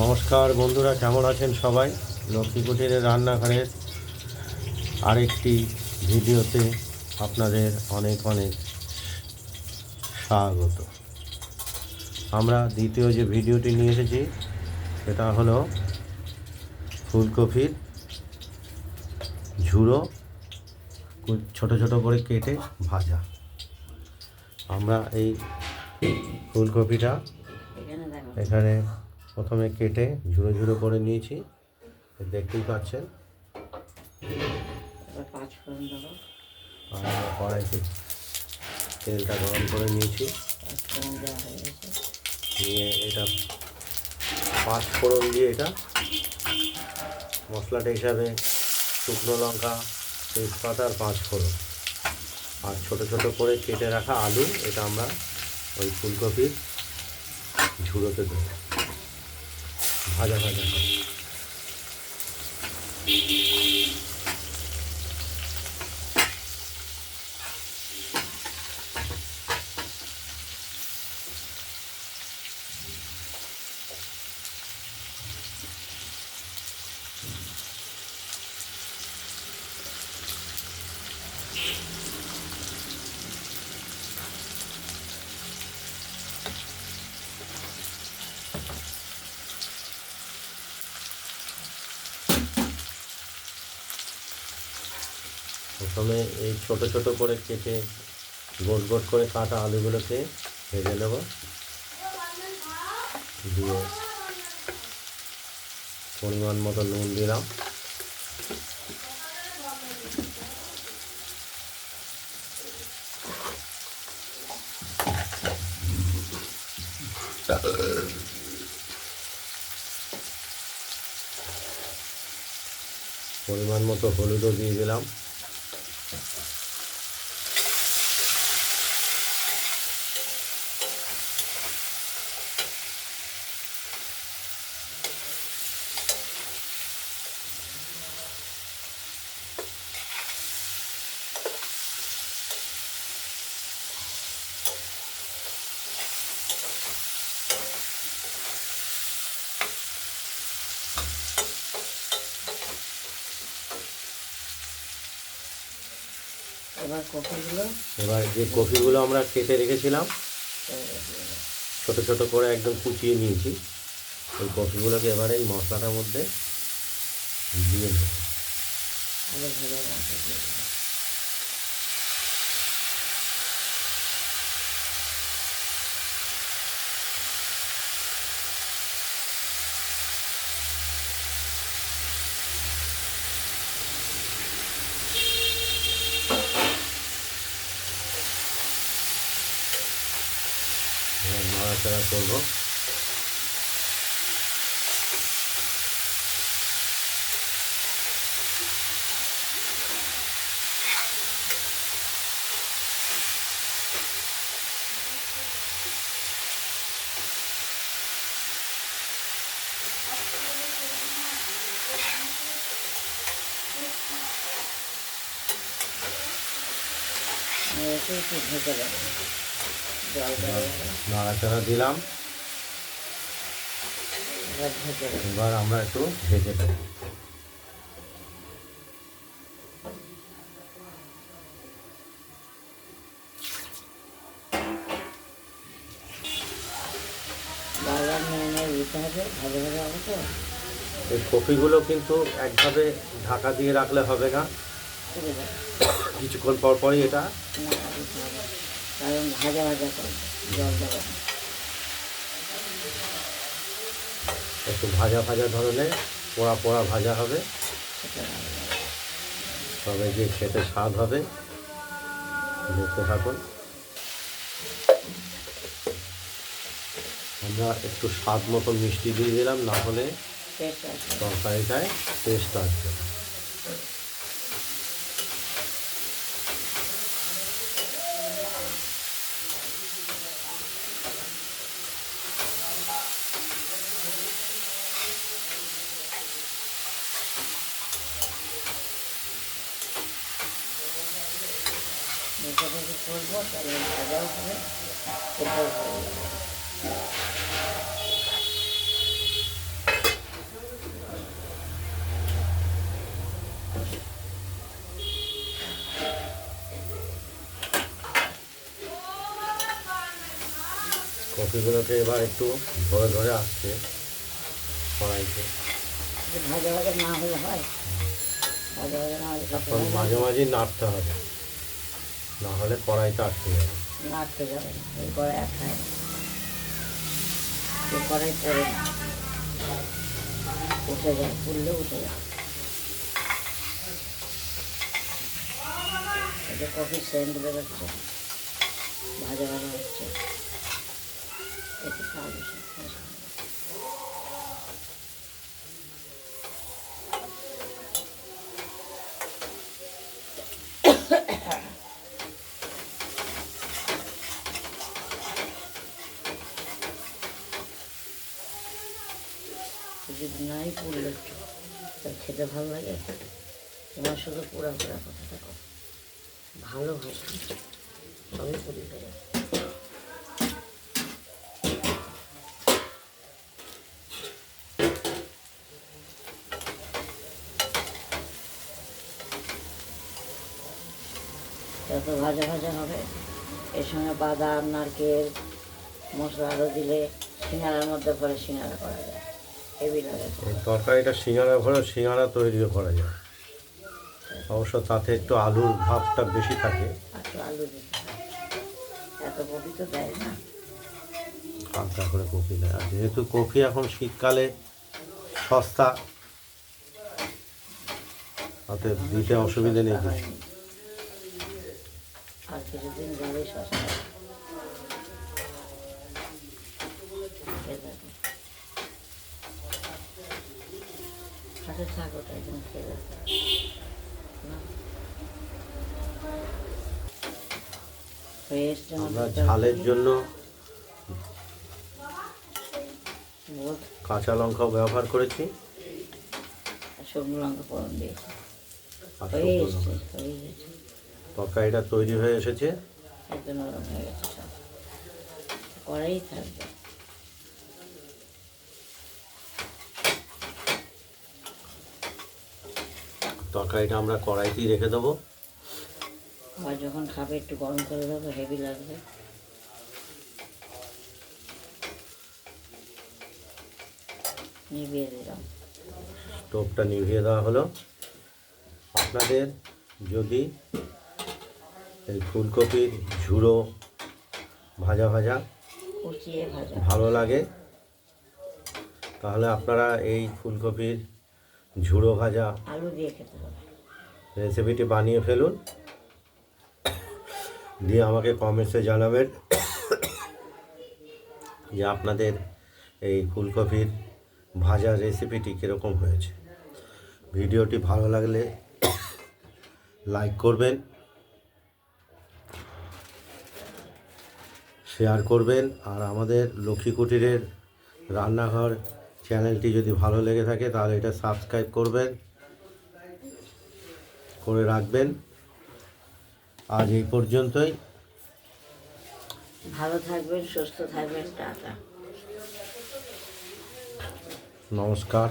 নমস্কার বন্ধুরা কেমন আছেন সবাই? লক্ষ্মী কুটিরের রান্নাঘরের আরেকটি ভিডিওতে আপনাদের অনেক অনেক স্বাগত। আমরা দ্বিতীয় যে ভিডিওটি নিয়ে এসেছি সেটা হলো ফুলকপির ঝুড়ো ছোট ছোট করে কেটে ভাজা। আমরা এই ফুলকপিটা এখানে প্রথমে কেটে ঝুড়ো ঝুড়ো করে নিয়েছি। দেখতেই পাচ্ছেন। আর কড়াইতে তেলটা গরম করে নিয়েছি। নিয়ে এটা পাঁচ ফোড়ন দিয়ে এটা মশলাটা হিসাবে শুকনো লঙ্কা তেজপাতা আর পাঁচ ফোড়ন। আর ছোট ছোট করে কেটে রাখা আলু এটা আমরা ওই ফুলকপির ঝুড়োতে দেবো। ভাজা ভাজা প্রথমে এই ছোট ছোট করে কেটে গোট গোট করে কাটা আলুগুলোকে ভেজে নেব। দিয়ে পরিমাণ মতো নুন দিলাম। পরিমাণ মতো হলুদও দিয়ে দিলাম। এবার কপিগুলো এবার যে কফিগুলো আমরা কেটে রেখেছিলাম ছোট ছোট করে একদম কুচিয়ে নিয়েছি ওই কফিগুলোকে এবারে এই মশলাটার মধ্যে দিয়ে দেবো। নাড়াচাড়া করব। আর একটু ভেজে দেবো নাড়াচাড়া দিলাম। এবার আমরা একটু ভেজে দেবো এই কফিগুলো কিন্তু একভাবে ঢাকা দিয়ে রাখলে হবে না। কিছুক্ষণ পর পরই এটা কারণ ভাজা ভাজা করব জল দেবো একটু ভাজা ভাজা ধরনের পোড়া পোড়া ভাজা হবে। তবে যে খেতে স্বাদ হবে দেখতে থাকুন। আমরা একটু স্বাদ মতো মিষ্টি দিয়ে দিলাম না হলে তরকারিটায় টেস্ট আসবে করব এবার একটু ধরে ধরে আসছে। কড়াইতে ভাজা না হলে হয়। না হলে মাঝে মাঝে নাড়তে হবে। না হলে কড়াইটা আটকে যাবে। নাড়তে যাবে এই কড়াই না এই কড়াই পড়ে না। উঠে যায় পুড়লে উঠে যায়। এটা কফি সেন্ট বেরোচ্ছে, ভাজা ভাজা হচ্ছে। একটু খাওয়াবে সব যদি নাই পুড়লে একটু তার খেতে ভালো লাগে? তোমার শুধু পুরা পুরা কথা থাকো ভালো সবই হয়ে যায় যত ভাজা ভাজা হবে, এর সঙ্গে বাদাম, নারকেল, মশলা আরও দিলে সিঙ্গারার মধ্যে পরে সিঙ্গারা করা যায়। হেভি লাগে। এই তরকারিটা সিঙ্গারা ভরে সিঙ্গারা তৈরিও করা যায়। অবশ্য তাতে একটু আলুর ভাবটা বেশি থাকে। আলু এত কপি তো দেয় না। হালকা করে কপি দেয়। আর যেহেতু কপি এখন শীতকালে সস্তা তাতে দিতে অসুবিধে নেই কিছু। আর কিছুদিন গেলেই সস্তা। খেয়ে দেখো। হাতে থাক ওটা একদম খেয়ে আমার ঝালের জন্য কাঁচা লঙ্কাও ব্যবহার করেছি। শুকনো লঙ্কা ফোড়ন দিয়েছি। তরকারিটা তৈরি হয়ে এসেছে। একদম নরম হয়ে গেছে সব। কড়াই থাকবে। তরকারিটা আমরা কড়াইতেই রেখে দেবো। আবার যখন খাবে একটু গরম করে দেবো হেভি লাগবে। নিভিয়ে দিলাম। স্টোভটা নিভিয়ে দেওয়া হলো। আপনাদের যদি এই ফুলকপির ঝুড়ো ভাজা ভাজা ভাজা। ভালো লাগে তাহলে আপনারা এই ফুলকপির ঝুড়ো ভাজা। আলু দিয়ে খেতে হবে। রেসিপিটি বানিয়ে ফেলুন। দিয়ে আমাকে কমেন্টসে জানাবেন যে আপনাদের এই ফুলকপির ভাজা রেসিপিটি কীরকম হয়েছে। ভিডিওটি ভালো লাগলে লাইক করবেন শেয়ার করবেন আর আমাদের লক্ষ্মী কুটিরের রান্নাঘর চ্যানেলটি যদি ভালো লেগে থাকে তাহলে এটা সাবস্ক্রাইব করবেন করে রাখবেন। আজ এই পর্যন্তই। ভালো থাকবেন সুস্থ থাকবেন টাটা। নমস্কার।